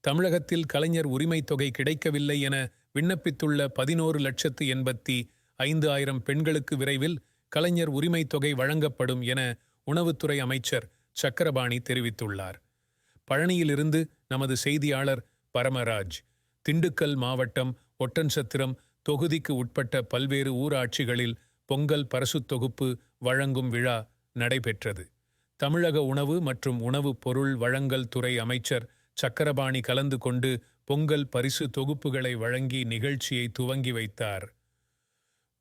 தமிழகத்தில் கலைஞர் உரிமைத் தொகை கிடைக்கவில்லை என விண்ணப்பித்துள்ள பதினோரு லட்சத்து எண்பத்தி ஐந்து ஆயிரம் பெண்களுக்கு விரைவில் கலைஞர் உரிமைத் தொகை வழங்கப்படும் என உணவுத்துறை அமைச்சர் சக்கரபாணி தெரிவித்துள்ளார். பழனியிலிருந்து நமது செய்தியாளர் பரமராஜ் திண்டுக்கல் மாவட்டம் ஒட்டன்சத்திரம் தொகுதிக்கு உட்பட்ட பல்வேறு ஊராட்சிகளில் பொங்கல் பரிசுத் தொகுப்பு வழங்கும் விழா நடைபெற்றது. தமிழக உணவு மற்றும் உணவுப் பொருள் வழங்கல் துறை அமைச்சர் சக்கரபாணி கலந்து கொண்டு பொங்கல் பரிசு தொகுப்புகளை வழங்கி நிகழ்ச்சியை துவங்கி வைத்தார்.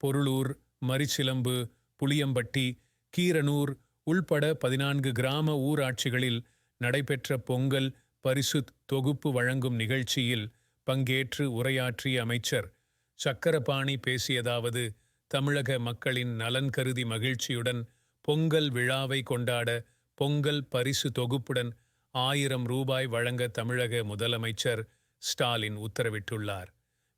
பொருளூர் மரிச்சிலம்பு புளியம்பட்டி கீரனூர் உள்பட பதினான்கு கிராம ஊராட்சிகளில் நடைபெற்ற பொங்கல் பரிசு தொகுப்பு வழங்கும் நிகழ்ச்சியில் பங்கேற்று உரையாற்றிய அமைச்சர் சக்கரபாணி பேசியதாவது தமிழக மக்களின் நலன் கருதி மகிழ்ச்சியுடன் பொங்கல் விழாவை கொண்டாட பொங்கல் பரிசு தொகுப்புடன் ஆயிரம் ரூபாய் வழங்க தமிழக முதலமைச்சர் ஸ்டாலின் உத்தரவிட்டுள்ளார்.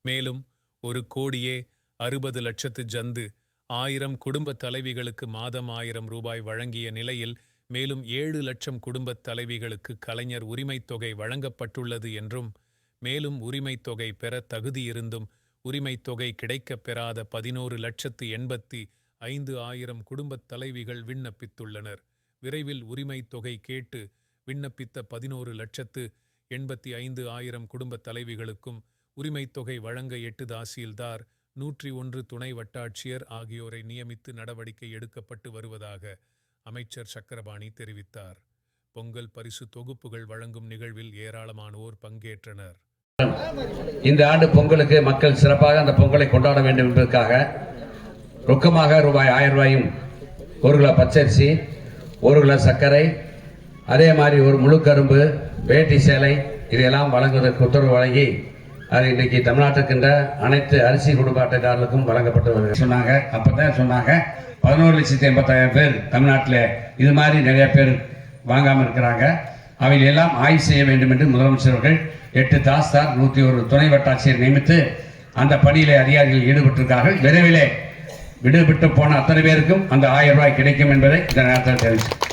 மேலும் ஒரு கோடியே அறுபது லட்சத்து ஜந்து ஆயிரம் குடும்ப தலைவிகளுக்கு மாதம் ஆயிரம் ரூபாய் வழங்கிய நிலையில் மேலும் ஏழு லட்சம் குடும்பத் தலைவிகளுக்கு கலைஞர் உரிமைத் தொகை வழங்கப்பட்டுள்ளது என்றும் மேலும் உரிமைத் தொகை பெற தகுதியிருந்தும் உரிமைத் தொகை கிடைக்கப் பெறாத பதினோரு லட்சத்து எண்பத்தி ஐந்து ஆயிரம் குடும்பத் தலைவிகள் விண்ணப்பித்துள்ளனர். விரைவில் உரிமைத் தொகை கேட்டு விண்ணப்பித்த பதினோரு லட்சத்து எண்பத்தி ஐந்து ஆயிரம் குடும்ப தலைவிகளுக்கும் உரிமைத் தொகை வழங்க எட்டு தாசில்தார் நூற்றி ஒன்று துணை வட்டாட்சியர் ஆகியோரை நியமித்து நடவடிக்கை எடுக்கப்பட்டு வருவதாக அமைச்சர் சக்கரபாணி தெரிவித்தார். பொங்கல் பரிசு தொகுப்புகள் வழங்கும் நிகழ்வில் ஏராளமானோர் பங்கேற்றனர். இந்த ஆண்டு பொங்கலுக்கு மக்கள் சிறப்பாக அந்த பொங்கலை கொண்டாட வேண்டும் என்பதற்காக ரொக்கமாக ரூபாய் ஆயிரம் ரூபாயும் ஒரு கிலோ பச்சரிசி ஒரு கிலோ சர்க்கரை அதே மாதிரி ஒரு முழு கரும்பு வேட்டி சேலை இதையெல்லாம் வழங்குவதற்கு உத்தரவு வழங்கி அது இன்றைக்கு தமிழ்நாட்டுக்கின்ற அனைத்து அரிசி குடும்ப அட்டைதாரர்களுக்கும் வழங்கப்பட்டு வருகிறது. சொன்னாங்க. அப்பதான் சொன்னாங்க. பதினோரு லட்சத்தி எண்பத்தாயிரம் பேர் தமிழ்நாட்டில் இது மாதிரி நிறைய பேர் வாங்காமல் இருக்கிறாங்க. அவைகள் எல்லாம் ஆய்வு செய்ய வேண்டும் என்று முதலமைச்சர் அவர்கள் எட்டு தாஸ்தார் நூற்றி ஒரு துணை வட்டாட்சியர் நியமித்து அந்த பணியிலே அதிகாரிகள் ஈடுபட்டிருக்கார்கள். விரைவிலே விடுபட்டு போன அத்தனை பேருக்கும் அந்த ஆயிரம் ரூபாய் கிடைக்கும் என்பதை இந்த நேரத்தில் தெரிவிச்சு